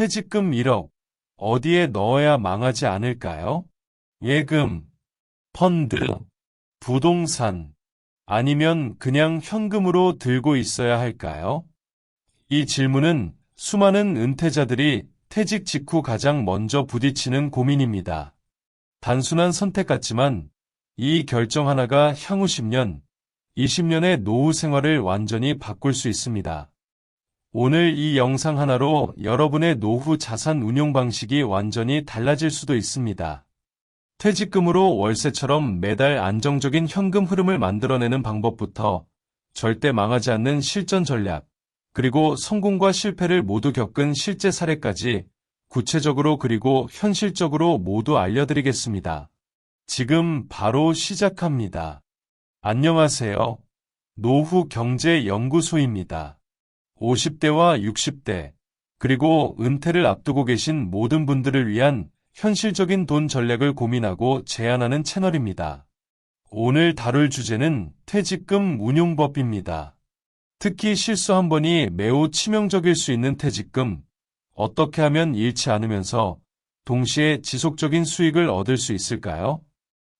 퇴직금 1억 어디에 넣어야 망하지 않을까요? 예금, 펀드, 부동산, 아니면 그냥 현금으로 들고 있어야 할까요? 이 질문은 수많은 은퇴자들이 퇴직 직후 가장 먼저 부딪히는 고민입니다. 단순한 선택 같지만 이 결정 하나가 향후 10년, 20년의 노후 생활을 완전히 바꿀 수 있습니다. 오늘 이 영상 하나로 여러분의 노후 자산 운용 방식이 완전히 달라질 수도 있습니다. 퇴직금으로 월세처럼 매달 안정적인 현금 흐름을 만들어내는 방법부터 절대 망하지 않는 실전 전략, 그리고 성공과 실패를 모두 겪은 실제 사례까지 구체적으로 그리고 현실적으로 모두 알려드리겠습니다. 지금 바로 시작합니다. 안녕하세요. 노후 경제 연구소입니다. 50대와 60대, 그리고 은퇴를 앞두고 계신 모든 분들을 위한 현실적인 돈 전략을 고민하고 제안하는 채널입니다. 오늘 다룰 주제는 퇴직금 운용법입니다. 특히 실수 한 번이 매우 치명적일 수 있는 퇴직금, 어떻게 하면 잃지 않으면서 동시에 지속적인 수익을 얻을 수 있을까요?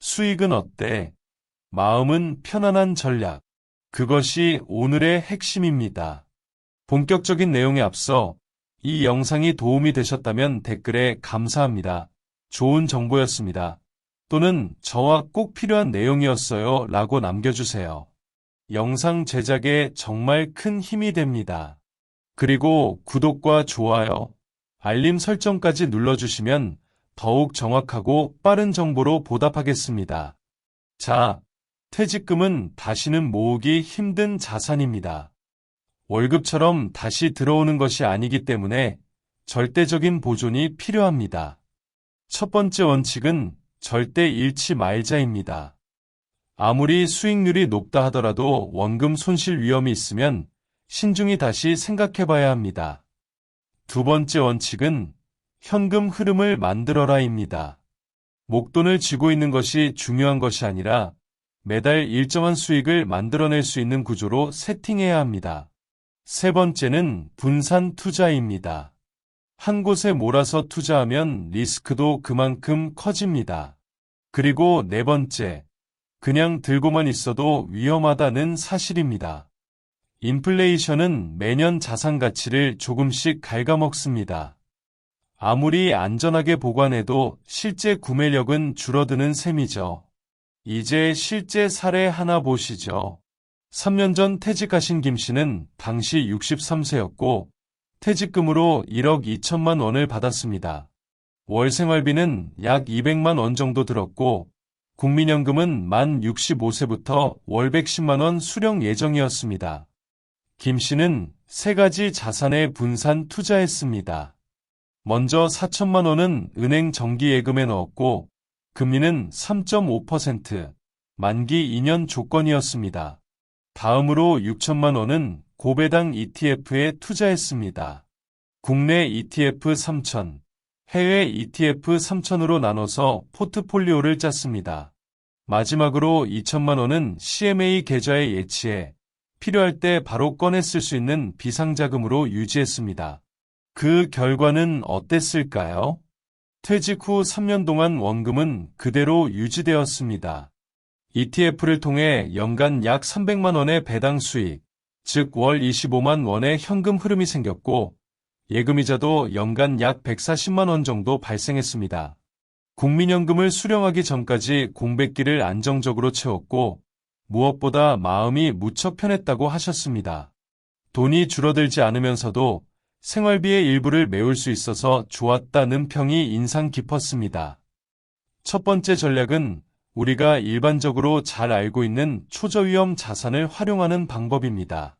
수익은 어때? 마음은 편안한 전략. 그것이 오늘의 핵심입니다. 본격적인 내용에 앞서 이 영상이 도움이 되셨다면 댓글에 감사합니다. 좋은 정보였습니다. 또는 저와 꼭 필요한 내용이었어요 라고 남겨주세요. 영상 제작에 정말 큰 힘이 됩니다. 그리고 구독과 좋아요, 알림 설정까지 눌러주시면 더욱 정확하고 빠른 정보로 보답하겠습니다. 자, 퇴직금은 다시는 모으기 힘든 자산입니다. 월급처럼 다시 들어오는 것이 아니기 때문에 절대적인 보존이 필요합니다. 첫 번째 원칙은 절대 잃지 말자입니다. 아무리 수익률이 높다 하더라도 원금 손실 위험이 있으면 신중히 다시 생각해 봐야 합니다. 두 번째 원칙은 현금 흐름을 만들어라입니다. 목돈을 쥐고 있는 것이 중요한 것이 아니라 매달 일정한 수익을 만들어낼 수 있는 구조로 세팅해야 합니다. 세 번째는 분산 투자입니다. 한 곳에 몰아서 투자하면 리스크도 그만큼 커집니다. 그리고 네 번째, 그냥 들고만 있어도 위험하다는 사실입니다. 인플레이션은 매년 자산 가치를 조금씩 갉아먹습니다. 아무리 안전하게 보관해도 실제 구매력은 줄어드는 셈이죠. 이제 실제 사례 하나 보시죠. 3년 전 퇴직하신 김 씨는 당시 63세였고 퇴직금으로 1억 2천만 원을 받았습니다. 월 생활비는 약 200만 원 정도 들었고 국민연금은 만 65세부터 월 110만 원 수령 예정이었습니다. 김 씨는 세 가지 자산에 분산 투자했습니다. 먼저 4천만 원은 은행 정기예금에 넣었고 금리는 3.5%, 만기 2년 조건이었습니다. 다음으로 6천만 원은 고배당 ETF에 투자했습니다. 국내 ETF 3천, 해외 ETF 3천으로 나눠서 포트폴리오를 짰습니다. 마지막으로 2천만 원은 CMA 계좌에 예치해 필요할 때 바로 꺼내 쓸 수 있는 비상자금으로 유지했습니다. 그 결과는 어땠을까요? 퇴직 후 3년 동안 원금은 그대로 유지되었습니다. ETF를 통해 연간 약 300만 원의 배당 수익, 즉 월 25만 원의 현금 흐름이 생겼고 예금이자도 연간 약 140만 원 정도 발생했습니다. 국민연금을 수령하기 전까지 공백기를 안정적으로 채웠고 무엇보다 마음이 무척 편했다고 하셨습니다. 돈이 줄어들지 않으면서도 생활비의 일부를 메울 수 있어서 좋았다는 평이 인상 깊었습니다. 첫 번째 전략은 우리가 일반적으로 잘 알고 있는 초저위험 자산을 활용하는 방법입니다.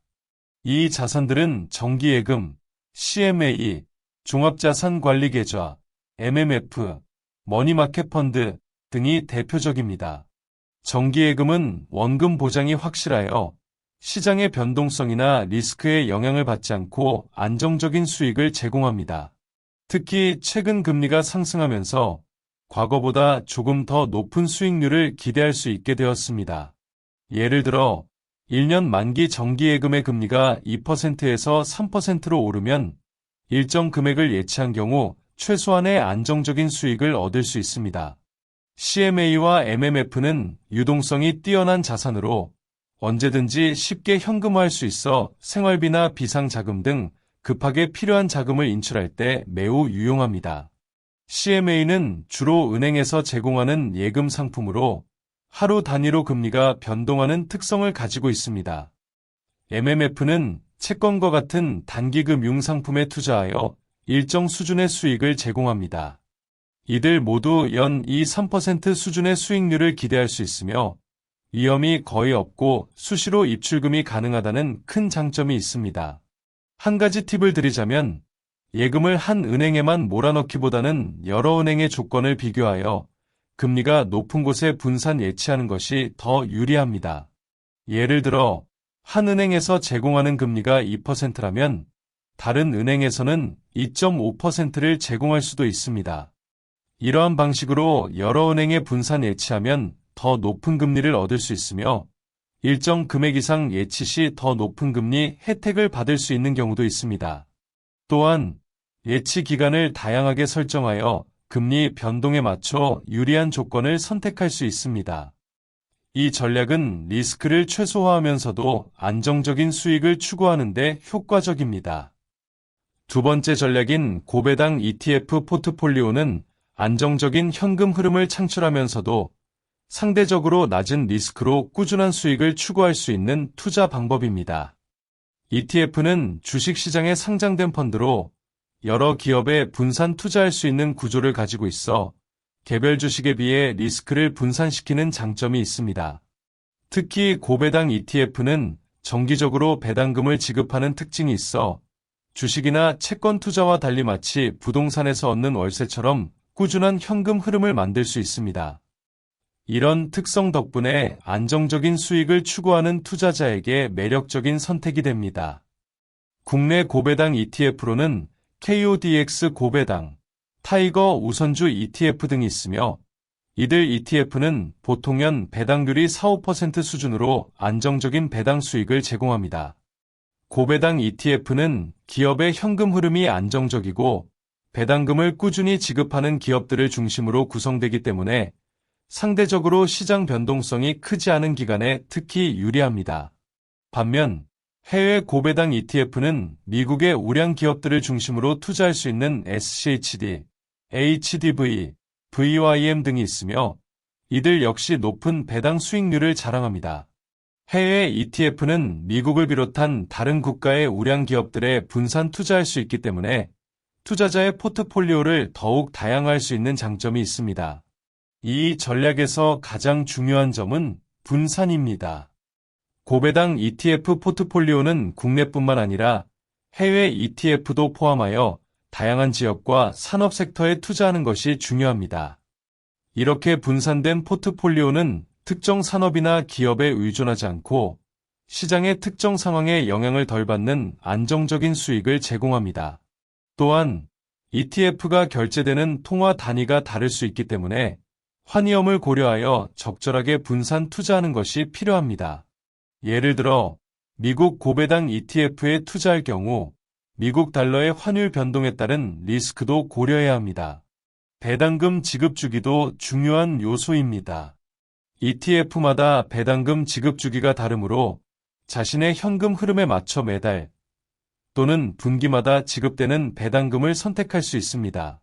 이 자산들은 정기예금, CMA, 종합자산관리계좌, MMF, 머니마켓 펀드 등이 대표적입니다. 정기예금은 원금 보장이 확실하여 시장의 변동성이나 리스크에 영향을 받지 않고 안정적인 수익을 제공합니다. 특히 최근 금리가 상승하면서 과거보다 조금 더 높은 수익률을 기대할 수 있게 되었습니다. 예를 들어 1년 만기 정기예금의 금리가 2%에서 3%로 오르면 일정 금액을 예치한 경우 최소한의 안정적인 수익을 얻을 수 있습니다. CMA와 MMF는 유동성이 뛰어난 자산으로 언제든지 쉽게 현금화할 수 있어 생활비나 비상자금 등 급하게 필요한 자금을 인출할 때 매우 유용합니다. CMA는 주로 은행에서 제공하는 예금 상품으로 하루 단위로 금리가 변동하는 특성을 가지고 있습니다. MMF는 채권과 같은 단기금융 상품에 투자하여 일정 수준의 수익을 제공합니다. 이들 모두 연 2, 3% 수준의 수익률을 기대할 수 있으며 위험이 거의 없고 수시로 입출금이 가능하다는 큰 장점이 있습니다. 한 가지 팁을 드리자면 예금을 한 은행에만 몰아넣기보다는 여러 은행의 조건을 비교하여 금리가 높은 곳에 분산 예치하는 것이 더 유리합니다. 예를 들어 한 은행에서 제공하는 금리가 2%라면 다른 은행에서는 2.5%를 제공할 수도 있습니다. 이러한 방식으로 여러 은행에 분산 예치하면 더 높은 금리를 얻을 수 있으며 일정 금액 이상 예치 시 더 높은 금리 혜택을 받을 수 있는 경우도 있습니다. 또한 예치 기간을 다양하게 설정하여 금리 변동에 맞춰 유리한 조건을 선택할 수 있습니다. 이 전략은 리스크를 최소화하면서도 안정적인 수익을 추구하는 데 효과적입니다. 두 번째 전략인 고배당 ETF 포트폴리오는 안정적인 현금 흐름을 창출하면서도 상대적으로 낮은 리스크로 꾸준한 수익을 추구할 수 있는 투자 방법입니다. ETF는 주식시장에 상장된 펀드로 여러 기업에 분산 투자할 수 있는 구조를 가지고 있어 개별 주식에 비해 리스크를 분산시키는 장점이 있습니다. 특히 고배당 ETF는 정기적으로 배당금을 지급하는 특징이 있어 주식이나 채권 투자와 달리 마치 부동산에서 얻는 월세처럼 꾸준한 현금 흐름을 만들 수 있습니다. 이런 특성 덕분에 안정적인 수익을 추구하는 투자자에게 매력적인 선택이 됩니다. 국내 고배당 ETF로는 KODX 고배당, 타이거 우선주 ETF 등이 있으며 이들 ETF는 보통 연 배당률이 4, 5% 수준으로 안정적인 배당 수익을 제공합니다. 고배당 ETF는 기업의 현금 흐름이 안정적이고 배당금을 꾸준히 지급하는 기업들을 중심으로 구성되기 때문에 상대적으로 시장 변동성이 크지 않은 기간에 특히 유리합니다. 반면 해외 고배당 ETF는 미국의 우량 기업들을 중심으로 투자할 수 있는 SCHD, HDV, VYM 등이 있으며 이들 역시 높은 배당 수익률을 자랑합니다. 해외 ETF는 미국을 비롯한 다른 국가의 우량 기업들에 분산 투자할 수 있기 때문에 투자자의 포트폴리오를 더욱 다양화할 수 있는 장점이 있습니다. 이 전략에서 가장 중요한 점은 분산입니다. 고배당 ETF 포트폴리오는 국내뿐만 아니라 해외 ETF도 포함하여 다양한 지역과 산업 섹터에 투자하는 것이 중요합니다. 이렇게 분산된 포트폴리오는 특정 산업이나 기업에 의존하지 않고 시장의 특정 상황에 영향을 덜 받는 안정적인 수익을 제공합니다. 또한 ETF가 결제되는 통화 단위가 다를 수 있기 때문에 환위험을 고려하여 적절하게 분산 투자하는 것이 필요합니다. 예를 들어 미국 고배당 ETF에 투자할 경우 미국 달러의 환율 변동에 따른 리스크도 고려해야 합니다. 배당금 지급 주기도 중요한 요소입니다. ETF마다 배당금 지급 주기가 다르므로 자신의 현금 흐름에 맞춰 매달 또는 분기마다 지급되는 배당금을 선택할 수 있습니다.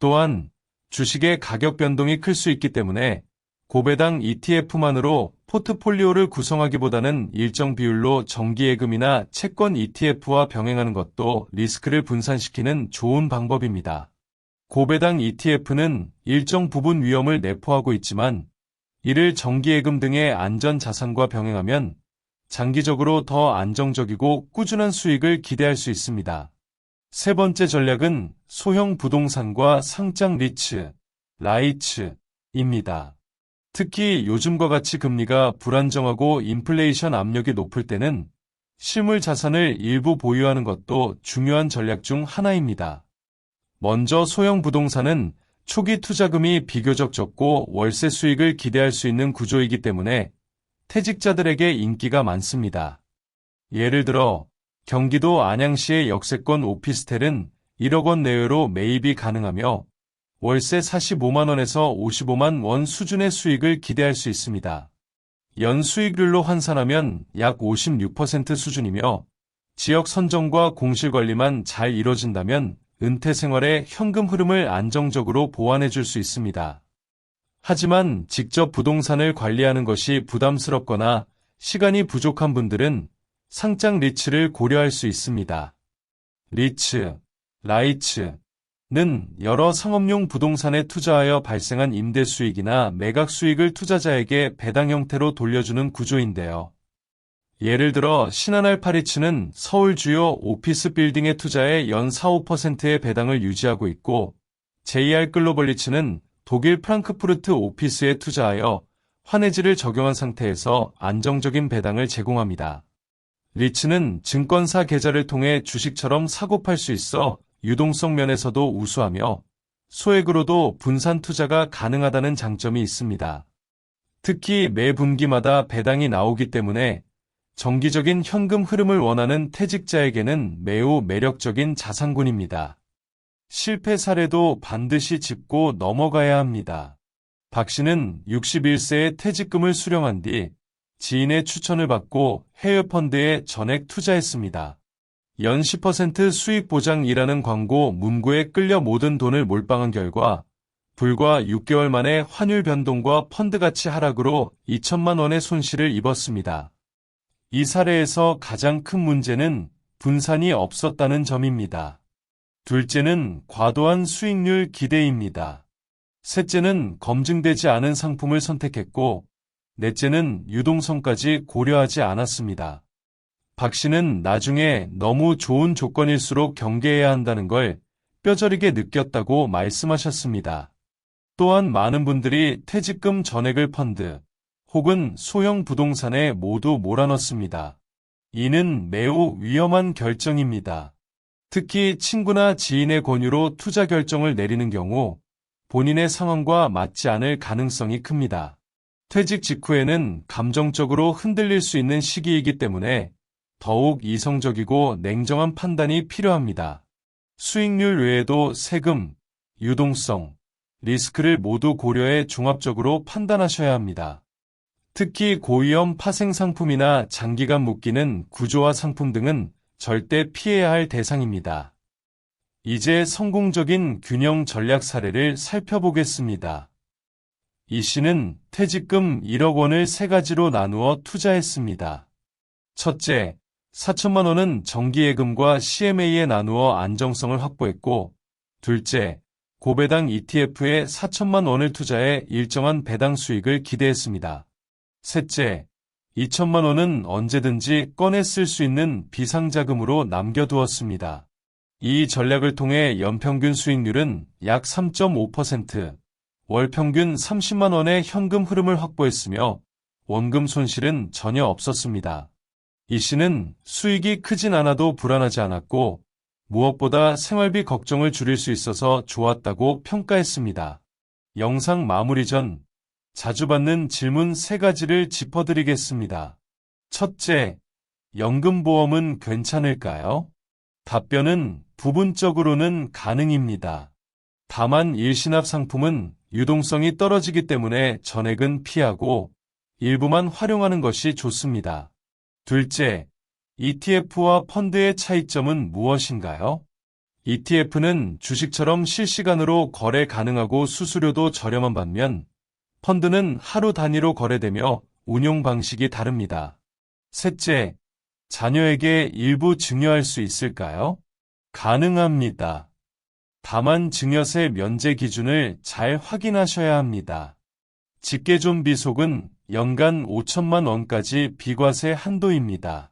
또한 주식의 가격 변동이 클 수 있기 때문에 고배당 ETF만으로 포트폴리오를 구성하기보다는 일정 비율로 정기예금이나 채권 ETF와 병행하는 것도 리스크를 분산시키는 좋은 방법입니다. 고배당 ETF는 일정 부분 위험을 내포하고 있지만 이를 정기예금 등의 안전 자산과 병행하면 장기적으로 더 안정적이고 꾸준한 수익을 기대할 수 있습니다. 세 번째 전략은 소형 부동산과 상장 리츠, 라이츠입니다. 특히 요즘과 같이 금리가 불안정하고 인플레이션 압력이 높을 때는 실물 자산을 일부 보유하는 것도 중요한 전략 중 하나입니다. 먼저 소형 부동산은 초기 투자금이 비교적 적고 월세 수익을 기대할 수 있는 구조이기 때문에 퇴직자들에게 인기가 많습니다. 예를 들어 경기도 안양시의 역세권 오피스텔은 1억 원 내외로 매입이 가능하며 월세 45만 원에서 55만 원 수준의 수익을 기대할 수 있습니다. 연 수익률로 환산하면 약 56% 수준이며 지역 선정과 공실 관리만 잘 이뤄진다면 은퇴 생활의 현금 흐름을 안정적으로 보완해 줄 수 있습니다. 하지만 직접 부동산을 관리하는 것이 부담스럽거나 시간이 부족한 분들은 상장 리츠를 고려할 수 있습니다. 리츠, 라이츠 는 여러 상업용 부동산에 투자하여 발생한 임대 수익이나 매각 수익을 투자자에게 배당 형태로 돌려주는 구조인데요. 예를 들어 신한알파리츠는 서울 주요 오피스 빌딩에 투자해 연 4, 5%의 배당을 유지하고 있고 JR 글로벌리츠는 독일 프랑크푸르트 오피스에 투자하여 환해지를 적용한 상태에서 안정적인 배당을 제공합니다. 리츠는 증권사 계좌를 통해 주식처럼 사고 팔 수 있어 유동성 면에서도 우수하며 소액으로도 분산 투자가 가능하다는 장점이 있습니다. 특히 매 분기마다 배당이 나오기 때문에 정기적인 현금 흐름을 원하는 퇴직자에게는 매우 매력적인 자산군입니다. 실패 사례도 반드시 짚고 넘어가야 합니다. 박 씨는 61세에 퇴직금을 수령한 뒤 지인의 추천을 받고 해외 펀드에 전액 투자했습니다. 연 10% 수익 보장이라는 광고 문구에 끌려 모든 돈을 몰빵한 결과 불과 6개월 만에 환율 변동과 펀드 가치 하락으로 2천만 원의 손실을 입었습니다. 이 사례에서 가장 큰 문제는 분산이 없었다는 점입니다. 둘째는 과도한 수익률 기대입니다. 셋째는 검증되지 않은 상품을 선택했고, 넷째는 유동성까지 고려하지 않았습니다. 박 씨는 나중에 너무 좋은 조건일수록 경계해야 한다는 걸 뼈저리게 느꼈다고 말씀하셨습니다. 또한 많은 분들이 퇴직금 전액을 펀드 혹은 소형 부동산에 모두 몰아넣습니다. 이는 매우 위험한 결정입니다. 특히 친구나 지인의 권유로 투자 결정을 내리는 경우 본인의 상황과 맞지 않을 가능성이 큽니다. 퇴직 직후에는 감정적으로 흔들릴 수 있는 시기이기 때문에 더욱 이성적이고 냉정한 판단이 필요합니다. 수익률 외에도 세금, 유동성, 리스크를 모두 고려해 종합적으로 판단하셔야 합니다. 특히 고위험 파생 상품이나 장기간 묶이는 구조화 상품 등은 절대 피해야 할 대상입니다. 이제 성공적인 균형 전략 사례를 살펴보겠습니다. 이 씨는 퇴직금 1억 원을 세 가지로 나누어 투자했습니다. 첫째, 4천만 원은 정기예금과 CMA에 나누어 안정성을 확보했고, 둘째, 고배당 ETF에 4천만 원을 투자해 일정한 배당 수익을 기대했습니다. 셋째, 2천만 원은 언제든지 꺼내 쓸 수 있는 비상자금으로 남겨두었습니다. 이 전략을 통해 연평균 수익률은 약 3.5%, 월 평균 30만 원의 현금 흐름을 확보했으며 원금 손실은 전혀 없었습니다. 이 씨는 수익이 크진 않아도 불안하지 않았고 무엇보다 생활비 걱정을 줄일 수 있어서 좋았다고 평가했습니다. 영상 마무리 전 자주 받는 질문 세 가지를 짚어드리겠습니다. 첫째, 연금보험은 괜찮을까요? 답변은 부분적으로는 가능입니다. 다만 일시납 상품은 유동성이 떨어지기 때문에 전액은 피하고 일부만 활용하는 것이 좋습니다. 둘째, ETF와 펀드의 차이점은 무엇인가요? ETF는 주식처럼 실시간으로 거래 가능하고 수수료도 저렴한 반면 펀드는 하루 단위로 거래되며 운용 방식이 다릅니다. 셋째, 자녀에게 일부 증여할 수 있을까요? 가능합니다. 다만 증여세 면제 기준을 잘 확인하셔야 합니다. 직계존 비속은 연간 5천만 원까지 비과세 한도입니다.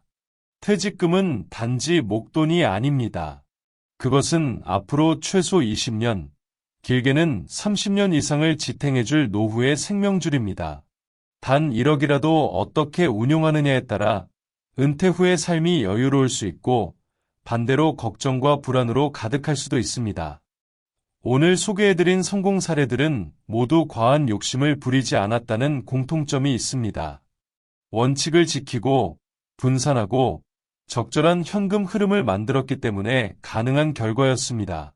퇴직금은 단지 목돈이 아닙니다. 그것은 앞으로 최소 20년, 길게는 30년 이상을 지탱해줄 노후의 생명줄입니다. 단 1억이라도 어떻게 운용하느냐에 따라 은퇴 후의 삶이 여유로울 수 있고 반대로 걱정과 불안으로 가득할 수도 있습니다. 오늘 소개해드린 성공 사례들은 모두 과한 욕심을 부리지 않았다는 공통점이 있습니다. 원칙을 지키고 분산하고 적절한 현금 흐름을 만들었기 때문에 가능한 결과였습니다.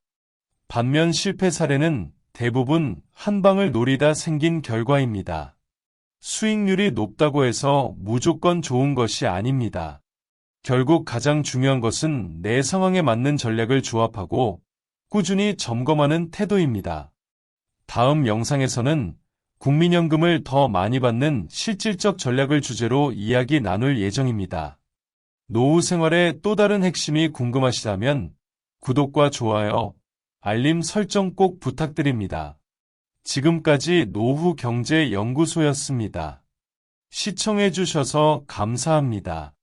반면 실패 사례는 대부분 한 방을 노리다 생긴 결과입니다. 수익률이 높다고 해서 무조건 좋은 것이 아닙니다. 결국 가장 중요한 것은 내 상황에 맞는 전략을 조합하고 꾸준히 점검하는 태도입니다. 다음 영상에서는 국민연금을 더 많이 받는 실질적 전략을 주제로 이야기 나눌 예정입니다. 노후 생활의 또 다른 핵심이 궁금하시다면 구독과 좋아요, 알림 설정 꼭 부탁드립니다. 지금까지 노후경제연구소였습니다. 시청해주셔서 감사합니다.